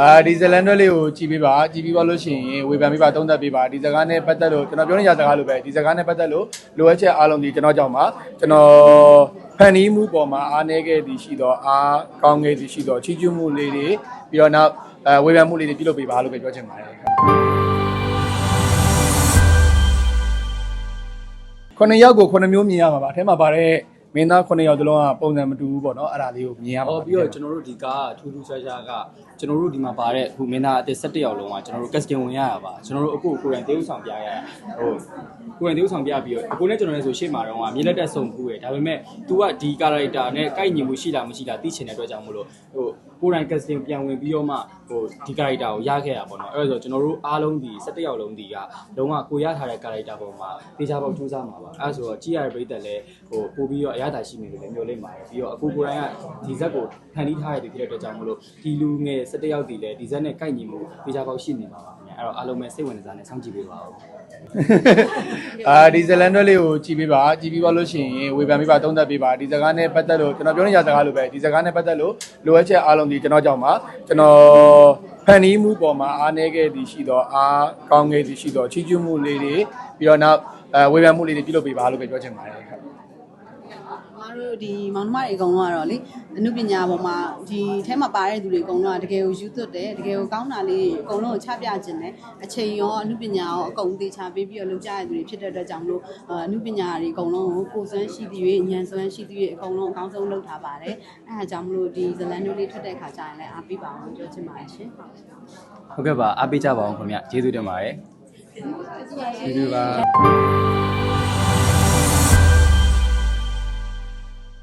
အာဒီဇလန်တော့လေးကိုကြည်ပေးပါကြည်ပြီးပါလို့ရှိရင်ဝေဖန်ပေးပါသုံးသပ်ပေးပါဒီစကားနဲ့ပတ်သက်လို့ကျွန်တော်ပြောနေကြစကားလိုပဲဒီစကားနဲ့ပတ်သက်လို့လိုအပ်ချက်အားလုံးဒီကျွန်တော်ကြောင့်ပါကျွန်တော်ဖန်တီးမှုပေါ်မှာအားနည်းခဲ့သည်ရှိတော့အားကောင်းခဲ့သည်ရှိတော့ချီးကျူးမှုလေးတွေပြီးတော့နောက်ဝေဖန်မှုလေးတွေပြုလုပ်ပေးပါလို့ပဲပြောချင်ပါတယ်ခုနှစ်ယောက်ကိုခုနှစ်မျိုးမြင်ရမှာပါအဲထဲမှာပါတဲ့ မင်းသားခုနှစ်ယောက်သလုံးကပုံစံမတူဘူးပေါ့နော်အဲ့ဒါလေးကိုမြင်ရမှာဟောပြီးတော့ကျွန်တော်တို့ဒီကားထူးထူးခြားခြားကကျွန်တော်တို့ဒီမှာပါတဲ့ခုမင်းသားအသက်17ယောက်လုံးကကျွန်တော်တို့ casting ဝင်ရတာပါကျွန်တော်တို့အခုကိုယ်တိုင်တေးဥဆောင်ပြရတာဟိုကိုယ်တိုင်တေးဥဆောင်ပြပြီးတော့အခုလည်းကျွန်တော်လည်းဆိုရှေ့မှာတော့မြေလက်တက်ဆုံကူရယ်ဒါပေမဲ့ तू ကဒီ character နဲ့ကိုက်ညီမှုရှိလားမရှိလားသိချင်တဲ့အတွက်ကြောင့်မို့လို့ဟိုကိုယ်တိုင် casting ပြန်ဝင်ပြီးတော့မှဟိုဒီ character ကိုရခဲ့တာပေါ့နော်အဲ့ဒါဆိုကျွန်တော်တို့အားလုံးဒီ17ယောက်လုံးဒီကလုံးဝကိုရထားတဲ့ character ပေါ်မှာတေချာပေါက်ထူးစားမှာပါအဲ့ဒါဆိုတော့ကြည့်ရတဲ့ပရိသတ်လည်းဟိုပို့ပြီးတော့အရသာရှိမယ်လို့လည်းမျှော်လင့်ပါတယ်ပြီးတော့အခုကိုယ်တိုင်ကဒီဇက်ကိုဖန်တီးထားရတဲ့ဖြစ်တဲ့အတွက်ကြောင့်မို့လို့ဒီလူငယ်17ယောက်ဒီလည်းဒီဇက်နဲ့ကိုက်ညီမှုတေချာပေါက်ရှိနေမှာပါခင်ဗျအဲ့တော့အားလုံးပဲစိတ်ဝင်စားနေစောင့်ကြည့်ပေးပါဦး အာဒီဇလန်တွဲလေးကိုကြည့်ပေးပါကြည့်ပြီးပါလို့ရှိရင်ဝေဖန်ပေးပါသုံးသပ်ပေးပါဒီစကားနဲ့ပတ်သက်လို့ကျွန်တော်ပြောနေကြစကားလိုပဲဒီစကားနဲ့ပတ်သက်လို့လိုအပ်ချက်အားလုံးဒီကျွန်တော်ကြောင့်ပါကျွန်တော်ဖန်တီးမှုပေါ်မှာအားနည်းခဲ့သည်ရှိတော့အားကောင်းခဲ့သည်ရှိတော့ချီးကျူးမှုလေးတွေပြီးတော့နောက်အဲဝေဖန်မှုလေးတွေပြုလုပ်ပေးပါလို့ပဲပြောချင်ပါတယ် မတို့ဒီမောင်နှမတွေအကုန်လုံးကတော့လေအမှုပညာပေါ်မှာဒီထဲမှာပါတဲ့သူတွေအကုန်လုံးကတကယ်ကိုယူသွတ်တယ်တကယ်ကိုကောင်းတာလေးအကုန်လုံးကိုချပြခြင်းတယ်အချိန်ရောအမှုပညာရောအကုန်သေးချပေးပြီးတော့လုပ်ကြရတဲ့သူတွေဖြစ်တဲ့အတွက်ကြောင့်မလို့အမှုပညာတွေအကုန်လုံးကိုကိုယ်စွမ်းရှိသည်၍ဉာဏ်စွမ်းရှိသည်၍အကုန်လုံးအကောင်းဆုံးလုပ်ထားပါတယ်အဲဒါကြောင့်မလို့ဒီဇလန်တို့လေးထွက်တဲ့ခါကျရင်လည်းအားပေးပါအောင်ပြောချင်ပါတယ်ရှင်ဟုတ်ကဲ့ပါအားပေးကြပါအောင်ခင်ဗျကျေးဇူးတင်ပါတယ်ကျေးဇူးပါ